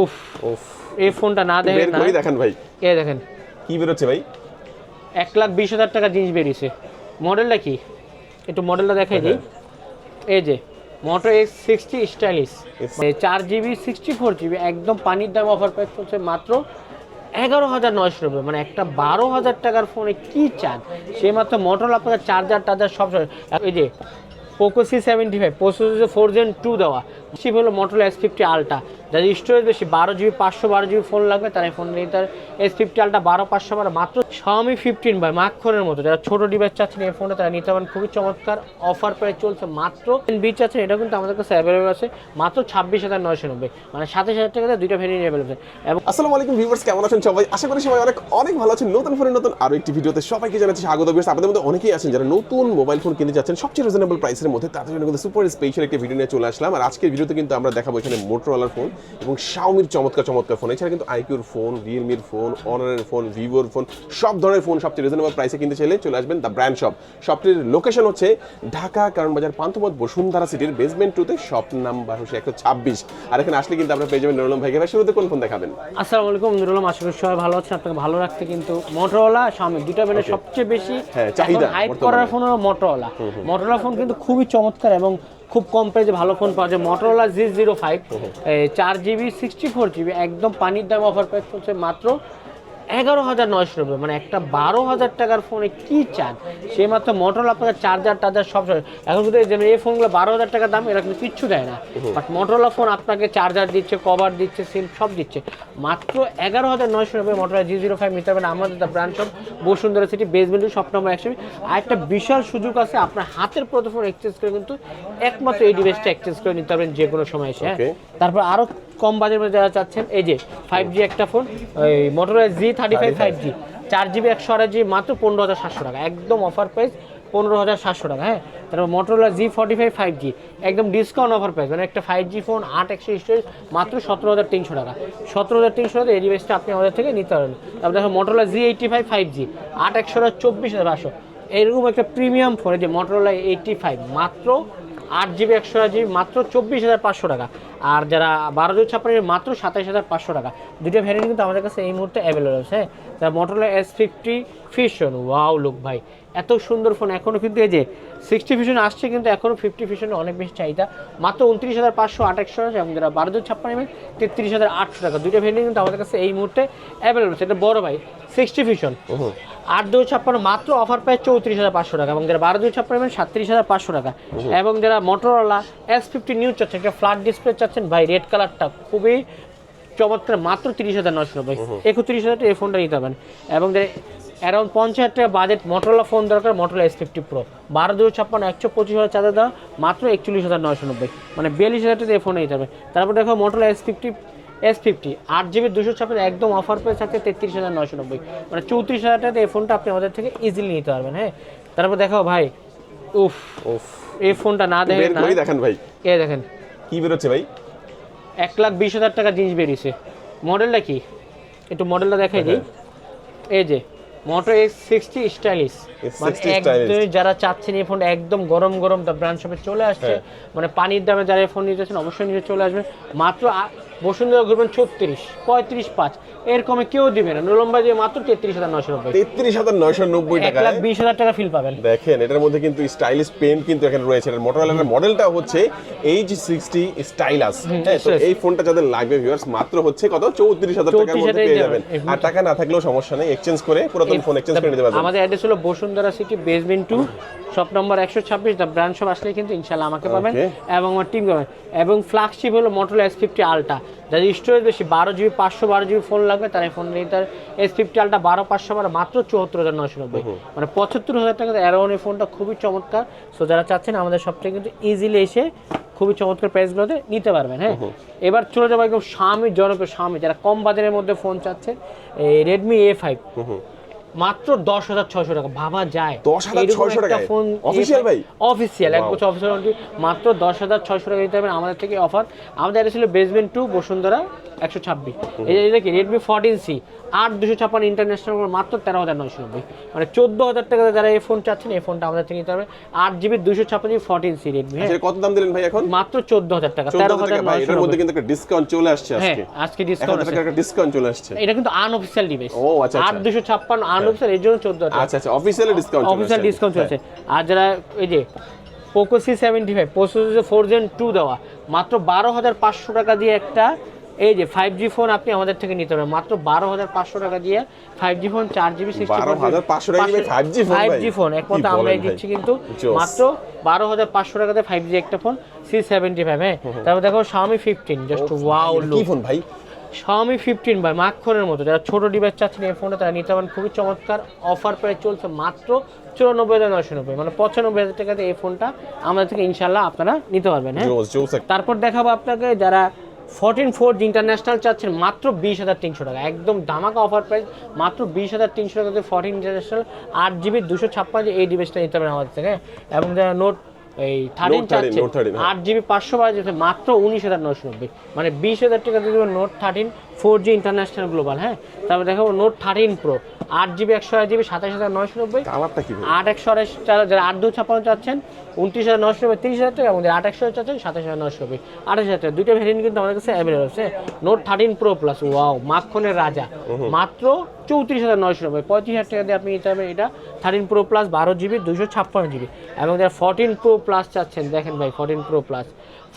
উফ ওফ এই ফোনটা না দেখেন না। দেখান ভাই। এ দেখেন। কি বেরোচ্ছে ভাই? এক লাখ বিশ হাজার টাকা জিনিস বেরিয়েছে। মডেলটা কি? একটু মডেলটা দেখাই দিই। এই যে মোটো এক্স সিক্সটি স্টাইলিশ চার জিবি সিক্সটি ফোর জিবি একদম পানির দাম অফার প্রাইস করছে মাত্র এগারো হাজার নয়শো রুপি। মানে একটা বারো হাজার টাকার ফোনে কি চান? সে মাত্র মোটর আপনার চার্জার টার্জার সব এই যে Poco C seventy five processor four gen two দেওয়া। চিপ হলো মোটর এস ফিফটি আলটা যাদের স্টোরেজ বেশি, বারো জিবি পাঁচশো বারো জিবি ফোন লাগবে, তারা এই ফোন নিয়ে তার এস ফিফটি আলটা বারো পাঁচশো বারো, মাত্র Xiaomi ফিফটিন বাই মাখনের মতো। যারা ছোট ডিভাইস চাচ্ছেন এই ফোনে তারা নিতে পারেন। খুবই চমৎকার অফার প্রাইস চলছে মাত্র বি চাচ্ছেন, এটা কিন্তু আমাদের কাছে অ্যাভেলেবেল আছে, মাত্র ছাব্বিশ হাজার নয়শো নব্বই। মানে সাতাশ হাজার টাকাতে দুইটা ভেরিয়েন্ট অ্যাভেলেবল এবং আসসালামু আলাইকুম ভিউয়ার্স কেমন আছেন সবাই? আশা করি সবাই অনেক অনেক ভালো আছেন। নতুন ফোনের নতুন আরও একটি ভিডিওতে সবাইকে জানাচ্ছি স্বাগত ভিউয়ার্স আপনাদের মধ্যে অনেকেই আছেন যারা নতুন মোবাইল ফোন কিনতে যাচ্ছেন। সবচেয়ে রিজনেবল প্রাইসের মধ্যে, তাদের জন্য কিন্তু সুপার স্পেশাল একটি ভিডিও নিয়ে চলে আসলাম। আর আজকের ভিডিওতে কিন্তু আমরা দেখাবো এখানে মোটরোলার ফোন এবং শাওমির চমৎকার চমৎকার ফোন এছাড়া কিন্তু আইকিউর ফোন রিয়েলমির ফোন অনারের ফোন ভিভোর ফোন সব ধরনের ফোন সবচেয়ে রিজনেবল প্রাইসে কিনতে চাইলে চলে আসবেন দ্য ব্র্যান্ড শপ শপটির লোকেশন হচ্ছে ঢাকা কারণ বাজার পান্থপথ বসুন্ধরা সিটির বেসমেন্ট টুতে শপ নাম্বার হচ্ছে একশো ছাব্বিশ। আর এখানে আসলে কিন্তু আপনারা পেয়ে যাবেন নুরুলম ভাইকে। ভাই শুরুতে কোন ফোন দেখাবেন? আসসালামু আলাইকুম নুরুল আশা করি সবাই ভালো আছেন। আপনাকে ভালো রাখতে কিন্তু মোটরওয়ালা Xiaomi দুইটা ব্র্যান্ডের সবচেয়ে বেশি হ্যাঁ, চাহিদা হাইপ করার ফোন হলো মোটরওয়ালা মোটরওয়ালা ফোন কিন্তু খুবই চমৎকার এবং খুব কম প্রাইসে ভালো ফোন পাওয়া যায়। মটোরোলা জি জিরো ফাইভ চার জিবি সিক্সটি ফোর জিবি একদম পানির দাম অফার প্রাইস চলছে মাত্র এগারো হাজার নয়শো রুপি মানে একটা বারো হাজার টাকার ফোনে কি চান? সে মাত্র মোটরওয়ালা আপনাকে চার্জার টার্জার সব এখন কিন্তু এই যে এই ফোনগুলো বারো হাজার টাকার দাম এরা কিন্তু কিচ্ছু দেয় না। বাট মোটরওয়ালা ফোন আপনাকে চার্জার দিচ্ছে কভার দিচ্ছে সিম সব দিচ্ছে। মাত্র এগারো হাজার নয়শো rupee Motorola G zero five নিতে পারেন আমাদের the branch of Bashundhara city basement সব নম্বর একশো আর একটা বিশাল সুযোগ আছে আপনার হাতের প্রতি ফোন এক্সচেঞ্জ করে কিন্তু একমাত্র এই ডিভাইসটা এক্সচেঞ্জ করে নিতে পারবেন যে কোনো সময় এসে হ্যাঁ? তারপর আরও কম বাজেটের মধ্যে যারা চাচ্ছেন এই যে ফাইভ জি একটা ফোন ওই Motorola G thirty five five G চার জিবি একশো আড়াই জিবি মাত্র পনেরো হাজার সাতশো টাকা একদম অফার প্রাইস পনেরো হাজার সাতশো টাকা হ্যাঁ? তারপর Motorola G forty five five G একদম ডিসকাউন্ট অফার প্রাইস মানে একটা ফাইভ জি ফোন আট একশো স্টোরেজ মাত্র সতেরো হাজার তিনশো টাকা। সতেরো হাজার তিনশো টাকা এই ডিভাইসটা আপনি আমাদের থেকে নিতে পারেন। তারপর দেখো Motorola G eighty five five G আট একশো চব্বিশ হাজার পাঁচশো। এরকম একটা প্রিমিয়াম ফোন এই যে মোটরওয়ালা এইটটি ফাইভ মাত্র আট জিবি, একশো জিবি, মাত্র চব্বিশ হাজার পাঁচশো টাকা। আর যারা বারো জিবি ছাপ্পান্ন মাত্র সাতাইশ হাজার পাঁচশো টাকা। দুটো ভ্যারিয়েন্ট কিন্তু আমাদের কাছে এই মুহূর্তে অ্যাভেলেবল আছে। হ্যাঁ Motorola S fifty fusion wow look ভাই, এত সুন্দর ফোন এখনও কিন্তু এই যে সিক্সটি ফিশন আসছে, কিন্তু এখনও ফিফটি ফিশনে অনেক বেশি চাহিদা। মাত্র উনত্রিশ হাজার পাঁচশো আঠাশশো এবং যারা বারো ছাপ্পান্ন এমএল তেত্রিশ হাজার আটশো টাকা। দুটো ভ্যারিয়েন্ট কিন্তু আমাদের কাছে এই মুহূর্তে অ্যাভেলেবল আছে। এটা বড় ভাই সিক্সটি ফিশন আট দুই ছাপ্পান্ন মাত্র অফার প্রাইস চৌত্রিশ হাজার পাঁচশো টাকা এবং যারা বারো দুই ছাপ্পান্ন নেবেন সাতত্রিশ হাজার পাঁচশো টাকা। এবং যারা মোটরওয়ালা এস ফিফটি নিউজ চাচ্ছেন একটা ফ্ল্যাট ডিসপ্লে চাচ্ছেন ভাই রেড কালারটা খুবই চমৎকার মাত্র তিরিশ হাজার নশো নব্বই। একত্রিশ হাজার টাকা এই ফোনটা নিতে পারবেন এবং যারা অ্যারাউন্ড পঞ্চাশ হাজার টাকা বাজেট মোটরওয়ালা ফোন দরকার মোটরওয়ালা এস ফিফটি প্রো বারো দুই ছাপ্পান্ন একশো পঁচিশ হাজার চাঁদা দেওয়া মাত্র একচল্লিশ হাজার নয়শো নব্বই। মানে বিয়াল্লিশ হাজার টাকা এই ফোন নিতে হবে তারপর দেখো Motorola S fifty S fifty আট জিবি দুশো ছাপ্পান্ন একদম অফার পেয়ে থাকছে তেত্রিশ হাজার নয়শো নব্বই। মানে চৌত্রিশ হাজার টাকাতে এই ফোনটা আপনি আমাদের থেকে ইজিলি নিতে পারবেন হ্যাঁ? তারপর দেখো ভাই উফ উফ। এই ফোনটা না দেখেন না। দেখান ভাই। এ দেখেন। কি বেরোচ্ছে ভাই? এক লাখ বিশ হাজার টাকা জিনিস বেরিয়েছে। মডেলটা কি? একটু মডেলটা দেখাই দিই। এই যে মোটো এক্স সিক্সটি স্টাইলিশ মানে X60 একদমই যারা চাচ্ছেন এই ফোনটা একদম গরম গরম দ্য ব্র্যান্ড শপে চলে আসছে। হ্যাঁ। মানে পানির দামে যারা এই ফোন নিতে চাচ্ছেন অবশ্যই নিয়ে চলে আসবে মাত্র বসুন্ধরা ঘুরবেন ছত্রিশ পঁয়ত্রিশ পাঁচ। এর কমে কেউ দিবে না। নুলম্বা দিয়ে মাত্র তেত্রিশ হাজার নশো নব্বই। তেত্রিশ হাজার নয়শো নব্বই লাখ বিশ হাজার টাকা ফিল পাবেন। দেখেন এটার মধ্যে কিন্তু স্টাইলিশ পেন কিন্তু এখানে রয়েছে। এর মোটরোলার মডেলটা হচ্ছে এইচ সিক্সটি স্টাইলাস. এই ফোনটা যাদের লাগবে ভিউয়ার্স মাত্র হচ্ছে কত? চৌত্রিশ হাজার টাকার মধ্যে পেয়ে যাবেন। যাবেন। আর টাকা না থাকলেও সমস্যা নেই। এক্সচেঞ্জ করে পুরাতন ফোন এক্সচেঞ্জ করে নিতে পারবেন। আমাদের অ্যাড্রেস হলো Bashundhara city basement two shop নম্বর একশো ছাব্বিশ দ্য ব্রাঞ্চ শপ আসলে কিন্তু ইনশাল্লাহ আমাকে পাবেন। এবং আমার টিম পাবেন। এবং ফ্ল্যাগশিপ হলো মোটরলা এস ফিফটি আলটা যাদের স্টোরেজ বেশি বারো জিবি পাঁচশো বারো জিবি ফোন লাগবে তারা এই ফোন নিয়ে তার এস ফিফটি আলটা বারো পাঁচশো বারো মাত্র চুয়াত্তর হাজার নয়শো নব্বই। মানে পঁচাত্তর হাজার টাকা অ্যারোন এই ফোনটা খুবই চমৎকার। সো যারা চাচ্ছেন আমাদের সব থেকে কিন্তু ইজিলি এসে খুবই চমৎকার প্রাইসগুলোতে নিতে পারবেন হ্যাঁ? এবার চলে যাব একদম স্বামী জনপ্রিয় স্বামী। যারা কম বাজারের মধ্যে ফোন চাচ্ছে এই রেডমি এ ফাইভ মাত্র দশ হাজার ছয়শো টাকা ভাবা যায় দশ হাজার ছয়শো টাকা ফোন অফিসিয়াল ভাই? অফিসিয়াল এক. বছর অফিসিয়াল মাত্র দশ হাজার ছয়শো টাকা পারবেন আমাদের থেকে অফার আমাদের এটা ছিল বেসমেন্ট টু বসুন্ধরা একশো ছাব্বিশ। এই যে এটা কি রেডমি ফোরটিন সি আট দুশো ছাপ্পান্ন ইন্টারন্যাশনাল মাত্র তেরো হাজার নয়শো নব্বই। মানে চোদ্দ হাজার টাকা যারা এই ফোন চাচ্ছেন এই ফোনটা আমাদের থেকে নিতে হবে। আট জিবি দুশো ছাপ্পান্ন জিবি ফোরটিন সি রেডমি হ্যাঁ কত দাম দিলেন ভাই এখন? মাত্র চোদ্দ হাজার টাকা তেরো হাজার নয়শো এটার মধ্যে কিন্তু একটা ডিসকাউন্ট চলে আসছে হ্যাঁ আজকে। আজকে ডিসকাউন্ট একটা ডিসকাউন্ট চলে আসছে। এটা কিন্তু আনঅফিসিয়াল ডিভাইস ও, আচ্ছা, আট আচ্ছা। দুশো ছাপ্পান্ন আনঅফিসিয়াল এর জন্য চোদ্দ হাজার আচ্ছা আচ্ছা অফিসিয়ালি ডিসকাউন্ট অফিসিয়াল ডিসকাউন্ট চলছে আর যারা এই যে Poco C seventy five processor four gen two দেওয়া মাত্র বারো হাজার পাঁচশো টাকা দিয়ে একটা এই যে ফাইভ জি ফোন আপনি আমাদের থেকে নিতে পারবেন। মাত্র বারো হাজার পাঁচশো টাকা দিয়ে ফাইভ জি ফোন চার জিবি সিক্সটি 12,500 টাকা দিয়ে 5G phone five G phone একমাত্র আমরাই দিচ্ছি কিন্তু মাত্র বারো হাজার পাঁচশো টাকাতে ফাইভ জি একটা ফোন সি সেভেন্টি ফাইভ হ্যাঁ? তারপর দেখো শাওমি ফিফটিন জাস্ট ওয়াও কি ফোন ভাই? শাওমি ফিফটিন বাই মাখনের মতো। যারা ছোট ডিভাইস চাচ্ছেন এই ফোনটা তারা নিতে পারেন। খুবই চমৎকার অফার প্রায় চলছে মাত্র চুরানব্বই হাজার নয়শো নব্বই। মানে পঁচানব্বই হাজার টাকাতে এই ফোনটা আমাদের থেকে ইনশাল্লাহ আপনারা নিতে পারবেন হ্যাঁ? তারপর দেখাবো আপনাকে যারা ফোরটিন ফোর ইন্টারন্যাশনাল চাচ্ছেন মাত্র বিশ হাজার তিনশো টাকা একদম ধামাকা অফার প্রাইস মাত্র বিশ হাজার তিনশো টাকাতে ফোরটিন ইন্টারন্যাশনাল আট জিবি দুশো ছাপ্পান্ন এই ডিভাইসটা নিতে পারেন আমাদের থেকে? এবং যারা নোট এই থার্টিন Note 13, চাচ্ছে Note 13, হ্যাঁ। আট জিবি পাঁচশো বারো যেতে মাত্র উনিশ হাজার নশো নব্বই মানে বিশ হাজার টাকা দিয়ে Note thirteen four G international global হ্যাঁ? তারপর দেখাবো নোট থার্টিন প্রো আট জিবি একশো আট জিবি সাতাশ হাজার নয়শো নব্বই। আট একশো আড়াইশ যারা আট দু ছাপ্পান্ন চাচ্ছেন উনত্রিশ হাজার নশো নব্বই তিরিশ হাজার টাকা এবং যারা আট একশো চাচ্ছেন সাতাশ হাজার নশো নব্বই আঠাশ হাজার টাকা। দুইটা ভ্যারিয়েন্ট কিন্তু আমাদের কাছে অ্যাভেলেবল আছে Note thirteen pro plus wow মাখনের রাজা। মাত্র চৌত্রিশ হাজার নয়শো নব্বই পঁয়ত্রিশ হাজার টাকা দিয়ে আপনি নিতে পারবেন এটা থার্টিন প্রো প্লাস বারো জিবি দুশো ছাপ্পান্ন জিবি এবং যারা ফোরটিন প্রো প্লাস চাচ্ছেন দেখেন ভাই fourteen pro plus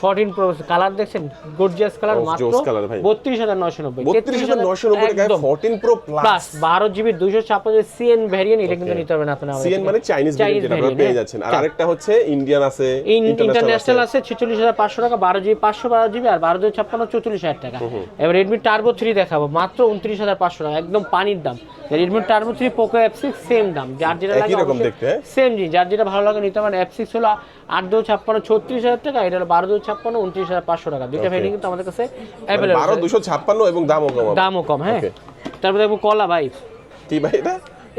fourteen pro colour দেখছেন? গর্জিয়াস কালার মাত্র জোস colour ভাই। বত্রিশ হাজার নয়শো নব্বই। বত্রিশ হাজার নয়শো নব্বই টাকায় একদম। ফোরটিন প্রো প্লাস প্লাস বারো জিবি দুইশো ছাপ্পান্ন সিএন ভ্যারিয়েন্ট এটা কিন্তু নিতে পারবেন আপনার সিএন মানে চাইনিজ ভেরিয়েন্ট যেটা আপনারা পেয়ে যাচ্ছেন। আর আরেকটা হচ্ছে ইন্ডিয়ান আছে ইন্টারন্যাশনাল আছে। ছেচল্লিশ হাজার পাঁচশো টাকা বারো জিবি পাঁচশো বারো জিবি আর বারো দুই ছাপ্পান্ন চৌচল্লিশ হাজার টাকা। এবার রেডমি টার্বো থ্রি দেখাবো মাত্র উনত্রিশ হাজার পাঁচশো টাকা একদম পানির দাম। Redmi Turbo three Poco F six same দাম। যার যেটা লাগে দেখতে, হ্যাঁ? সেম জি যার যেটা ভালো লাগে নিতে পারেন এফ সিক্স হলো আট দু ছাপ্পান্ন ছত্রিশ হাজার টাকা এটা হলো বারো দু ছাপ্পান্ন উনত্রিশ হাজার পাঁচশো টাকা। দুইটা ভ্যারিয়েন্ট কিন্তু আমাদের কাছে বারো দুশো ছাপ্পান্ন এবং দামও কম দামও কম হ্যাঁ. তারপরে দেখব কলা ভাই। কি ভাই এটা?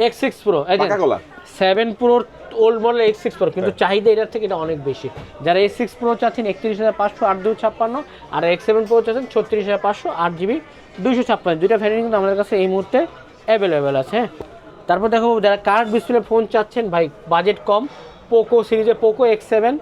এক্স সিক্স প্রো কলা? Seven প্রোর old model X six pro কিন্তু চাহিদা এটার থেকে এটা অনেক বেশি। যারা এক্স সিক্স প্রো চাচ্ছেন একত্রিশ হাজার পাঁচশো আট দুই ছাপ্পান্ন আর এক্স সেভেন প্রো চাচ্ছেন ছত্রিশ হাজার পাঁচশো আট জিবি দুইশো ছাপ্পান্ন। দুইটা ভ্যারিয়েন্ট কিন্তু আমাদের কাছে এই মুহূর্তে অ্যাভেলেবেল আছে হ্যাঁ। তারপর দেখো যারা কার্ড ডিসপ্লে ফোন চাচ্ছেন ভাই বাজেট কম। পোকো সিরিজে পোকো এক্স সেভেন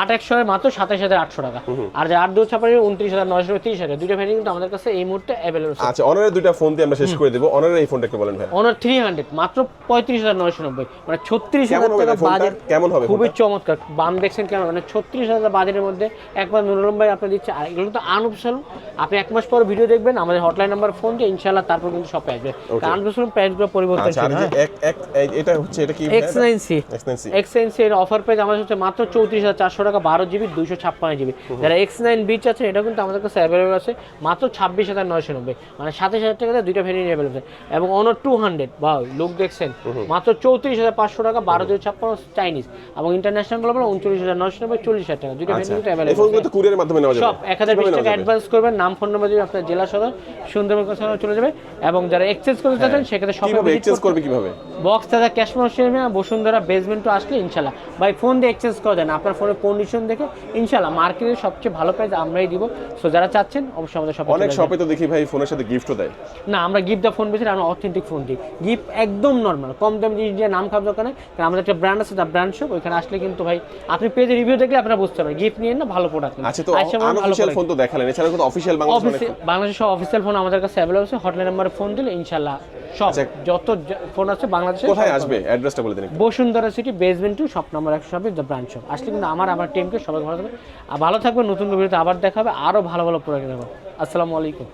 আট একশো মাত্র সাতাশ হাজার আটশো টাকা। আর যারা আট দু ছাপ্পান্ন উনত্রিশ হাজার নয়শো তিরিশ হাজার দুইটা ভ্যারিয়েন্ট কিন্তু আমাদের কাছে এই মুহূর্তে অ্যাভেলেবেল আচ্ছা অনারের দুইটা ফোন দিয়ে আমরা শেষ করে দেবো। অনারের এই বলেন ভাই অনার থ্রি হান্ড্রেড মাত্র পঁয়ত্রিশ হাজার নয়শো নব্বই। মানে ছত্রিশ হাজার টাকা বাজেট কেমন হবে খুবই চমৎকার। বাম দেখছেন কেমন মানে ছত্রিশ হাজার বাজেটের মধ্যে একবার নুরুলম ভাই আপনি দিচ্ছে। আর এগুলো তো আনঅফিসিয়াল আপনি এক মাস পর ভিডিও দেখবেন আমাদের হটলাইন নাম্বার ফোন দিয়ে ইনশাল্লাহ তারপর কিন্তু সব আসবে কারণ আনঅফিসিয়াল প্রাইসগুলো আচ্ছা আর পরিবর্তনশীল এই যে এক এক এটা হচ্ছে এটা কি X nine C expensive X nine C এর অফার প্রাইস আমাদের হচ্ছে মাত্র চৌত্রিশ হাজার চারশো টাকা বারো জিবি দুইশো ছাপ্পান্ন জিবি। যারা এক্স নাইন বিচ আছে এটা কিন্তু আমাদের কাছে অ্যাভেলেবল আছে মাত্র ছাব্বিশ হাজার নয়শো নব্বই। মানে সাতাশ হাজার টাকাতে দুইটা ভ্যারিয়েন্ট অ্যাভেলেবল আছে। এবং অনার টু হান্ড্রেড বা লুক দেখছেন। মাত্র চৌত্রিশ হাজার পাঁচশো টাকা বারো দুই ছাপ্পান্ন চাইনিজ এবং ইন্টারন্যাশনাল গ্লোবাল উনচল্লিশ হাজার নয়শো নব্বই চল্লিশ হাজার টাকা। দুইটা আচ্ছা। ভ্যারিয়েন্ট অ্যাভেলেবল মাধ্যমে নেওয়া যাবে। সব এক হাজার বিশ টাকা অ্যাডভান্স করবেন নাম ফোন নাম্বার দিবেন আপনার জেলা সদর সুন্দরবন কাছে চলে যাবে। এবং যারা এক্সচেঞ্জ করতে চাচ্ছেন সেক্ষেত্রে সব এক্সচেঞ্জ করবে কীভাবে? বক্স দাদা ক্যাশ মাউসের বসুন্ধরা বেসমেন্ট আসলে ইনশাল্লাহ ভাই ফোন দিয়ে এক্সচেঞ্জ করে দেন আপনার ফোনের কন্ডিশন দেখে ইনশাল্লাহ মার্কেটের সবচেয়ে ভালো প্রাইস আমরাই দিব। সো যারা চাচ্ছেন অবশ্যই আমাদের শপে অনেক শপে তো দেখি ভাই ফোনের সাথে গিফটও দেয়। না আমরা গিফট দা ফোন বেশি আমরা অথেন্টিক ফোন দিই। গিফট একদম নর্মাল কম দামি জিনিস দিয়ে নাম খাওয়ার দোকানে কারণ আমাদের একটা ব্র্যান্ড আছে দ্য ব্র্যান্ড শপ ওইখানে আসলে কিন্তু ভাই আপনি পেজে রিভিউ দেখলে আপনারা বুঝতে পারবেন। গিফট নিয়ে না ভালো প্রোডাক্ট আচ্ছা তো আনঅফিশিয়াল ফোন তো দেখালেন এছাড়া কিন্তু অফিশিয়াল বাংলাদেশ বাংলাদেশের সব অফিসিয়াল ফোন আমাদের কাছে অ্যাভেলেবল আছে হটলাইন নাম্বারে ফোন দিলে ইনশাল্লাহ সব আচ্ছা। যত ফোন আছে বাংলাদেশে কোথায় আসবে? অ্যাড্রেসটা বলে দিন Bashundhara City basement two shop number একশো সবে দ্য ব্রাঞ্চ শপ আসলে কিন্তু আমার আমার টিমকে সবাই ভালো থাকবে। আর ভালো থাকবে নতুন ভিডিওতে আবার দেখাবে আরও ভালো ভালো প্রোডাক্ট দেখাবো আসসালামু আলাইকুম।